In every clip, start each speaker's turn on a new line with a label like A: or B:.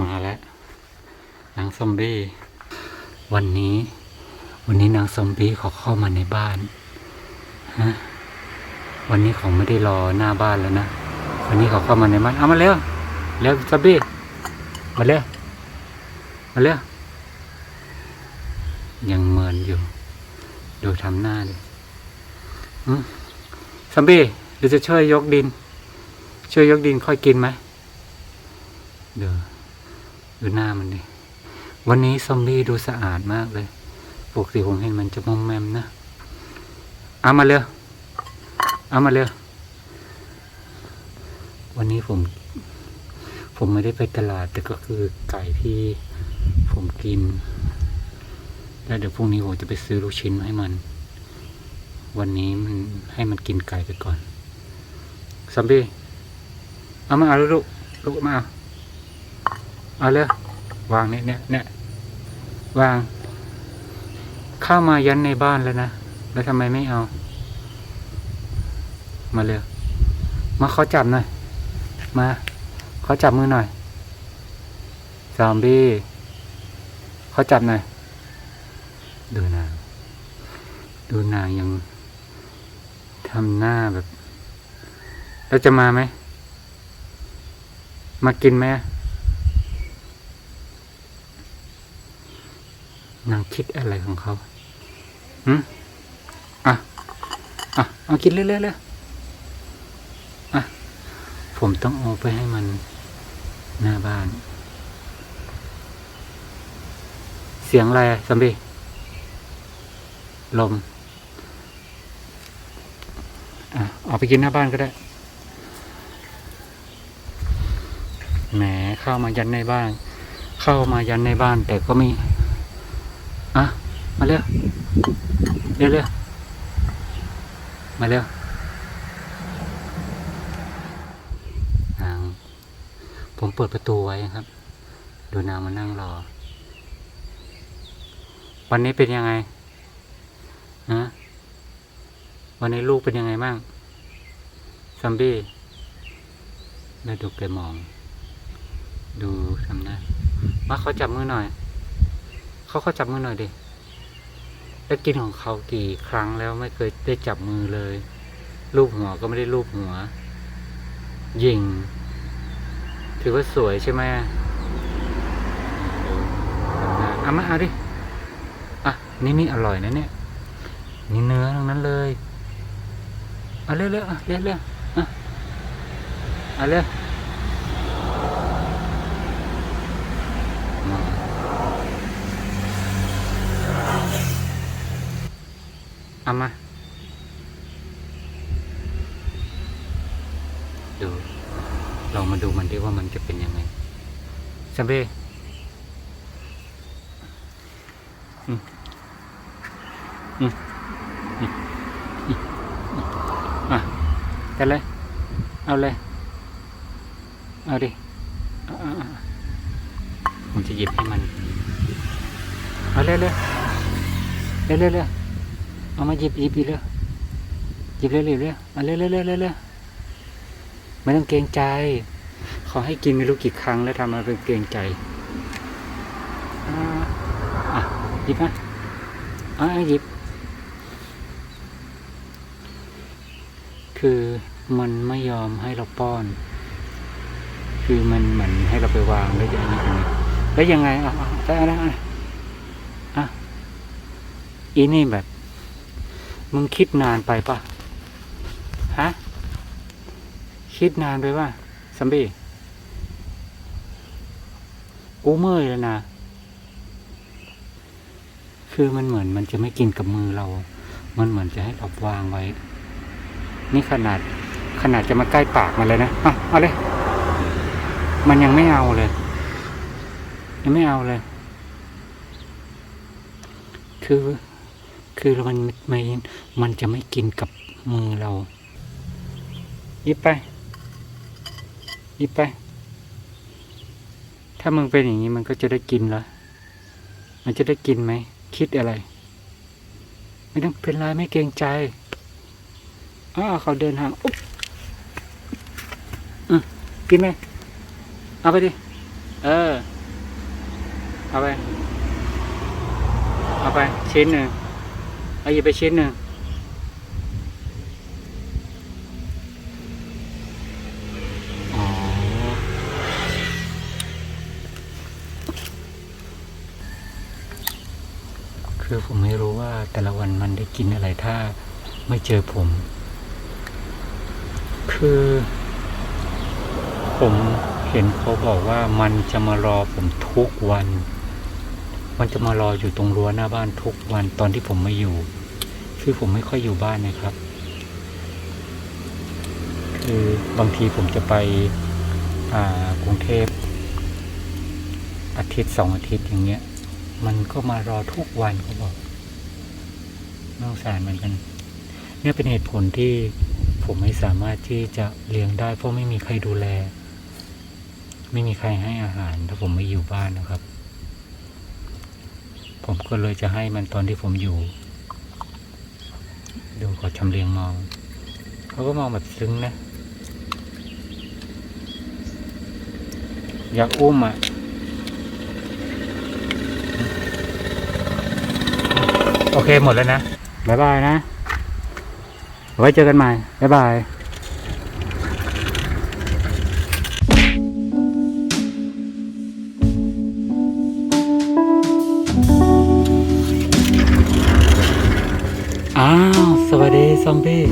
A: มาแล้วนางซอมบี้ วันนี้ วันนี้นางซอมบี้ขาเข้ามาในบ้านฮะวันนี้เขาไม่ได้รอหน้าบ้านแล้วนะวันนี้เขาเข้ามาในบ้านเอามาเร็วเร็วซอมบี้มาเร็วมาเร็วยังเมินอยู่ ดูทำหน้าดิซอมบี้เดี๋ยวจะช่วยยกดิน ช่วยยกดินค่อยกินไหมเดี๋ยว ดูหน้ามันดิวันนี้ซอมบี้ดูสะอาดมากเลยปกติผมเห็นมันจะมอมแมมนะเอามาเร็วเอามาเร็ววันนี้ผม ผมไม่ได้ไปตลาดแต่ก็คือไก่ที่ผมกิน แล้วเดี๋ยวพรุ่งนี้ผมจะไปซื้อลูกชิ้นมาให้มัน วันนี้มันให้มันกินไก่ไปก่อนซอมบี้เอามาเอาลูกลูกมาเอา เอาเลยวางเนี่ยเนี่ยเนี่ยวาง เข้ามายันในบ้านแล้วนะ แล้วทำไมไม่เอา มาเร็วมาขอจับหน่อย มาขอจับมือหน่อยซอมบี้ขอจับหน่อย ดูนาง ดูนางยังทำหน้าแบบ แล้วจะมาไหม มากินไหม นางคิดอะไรของเขาหืมอะ อะ เอากินเรื่อยๆเลยอะ ผมต้องเอาไปให้มันหน้าบ้าน เสียงอะไรอะซัมบีลม อะ เอาไปกินหน้าบ้านก็ได้ แหมเข้ามายันในบ้าน เข้ามายันในบ้านแต่ก็ไม่ อะ มาเร็ว เร็วเร็วมาเร็วนางผมเปิดประตูไว้ครับ ดูนางมานั่งรอ วันนี้เป็นยังไงฮะวันนี้ลูกเป็นยังไงบ้างซัมบี้แล้วดูแกมอง ดูทำหน้ามาเขาจับมือหน่อย เขาเขาจับมือหน่อยดิแล้วกินของเขากี่ครั้งแล้วไม่เคยได้จับมือเลยรูปหัวก็ไม่ได้รูปหัว ยิง ถือว่าสวยใช่ไหมเอามาเอาดิ อะ นี่นี่อร่อยนะเนี่ย นี่เนื้อทั้งนั้นเลย เอาเร็วๆอะเร็วๆอะเอาเร็ว เอามา ดูเรามาดูมันดิว่ามันจะเป็นยังไงซัมเบอืมอืมอืมอืมอะกันเลย เอาเลย เอาดิผมจะหยิบให้มัน เอาเร็วเร็วเร็วเร็ว เอามาหยิบหยิบหยิบเร็วหยิบเร็วเร็วเร็วเอาเร็วเร็วเร็วเร็วไม่ต้องเกรงใจ ขอให้กินไม่รู้กี่ครั้งแล้วทำมาเป็นเกรงใจอะหยิบมาอะหยิบ คือมันไม่ยอมให้เราป้อน คือมันเหมือนให้เราไปวางแล้วอย่างนี้อย่างนี้แล้วยังไงอะอะได้แล้วอะอะอีนี่แบบ มึงคิดนานไปปะฮะ คิดนานไปปะซัมบี้กูเมื่อยแล้วนะ คือมันเหมือนมันจะไม่กินกับมือเรา มันเหมือนจะให้เราวางไว้ นี่ขนาดขนาดจะมาใกล้ปากมันเลยนะอะเอาเลย มันยังไม่เอาเลย ยังไม่เอาเลย คือ คือมันไม่มันจะไม่กินกับมือเรายิบไปยิบไป ถ้ามึงเป็นอย่างนี้มันก็จะได้กินเหรอมันจะได้กินไหม คิดอะไร ไม่ต้องเป็นไรไม่เกรงใจอ้าเขาเดินห่างอุ๊บอืมกินไหมเอาไปดิ เออ เอาไป เอาไปชิ้นหนึ่ง เอาหยิบไปชิ้นหนึ่งอ๋อคือผมไม่รู้ว่าแต่ละวันมันได้กินอะไรถ้าไม่เจอผม คือ ผมเห็นเขาบอกว่ามันจะมารอผมทุกวัน มันจะมารออยู่ตรงรั้วหน้าบ้านทุกวันตอนที่ผมไม่อยู่ คือผมไม่ค่อยอยู่บ้านนะครับ คือบางทีผมจะไปอ่ากรุงเทพอาทิตย์สองอาทิตย์อย่างเงี้ย มันก็มารอทุกวันเขาบอกน่าสงสารเหมือนกัน เนี่ยเป็นเหตุผลที่ผมไม่สามารถที่จะเลี้ยงได้ เพราะไม่มีใครดูแล ไม่มีใครให้อาหารถ้าผมไม่อยู่บ้านนะครับ ผมก็เลยจะให้มันตอนที่ผมอยู่ ดูขาชำเลียงมอง เขาก็มองแบบซึ้งนะ อยากอุ้มอะโอเคหมดแล้วนะ บ๊ายบายนะ ไว้เจอกันใหม่ บ๊ายบาย ซอมบี้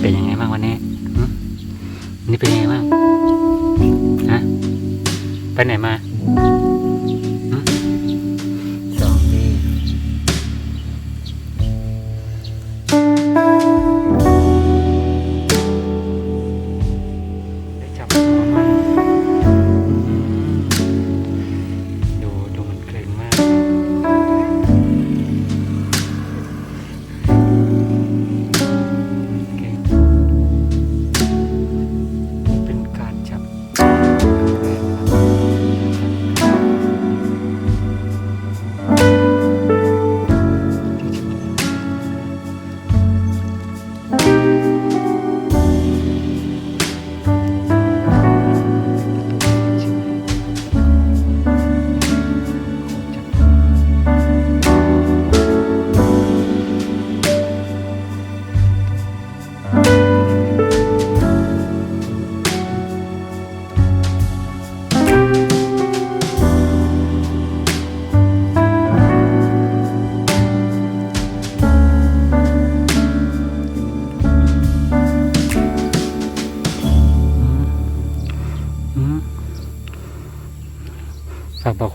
A: เป็นยังไงบ้างวันนี้นี่เป็นยังไงบ้าง ฮะ ไปไหนมา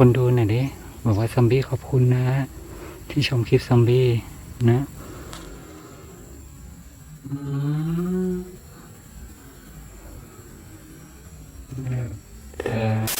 A: คนดูหน่อยดิบอกว่าซอมบี้ขอบคุณนะ ที่ชมคลิปซอมบี้นะอืม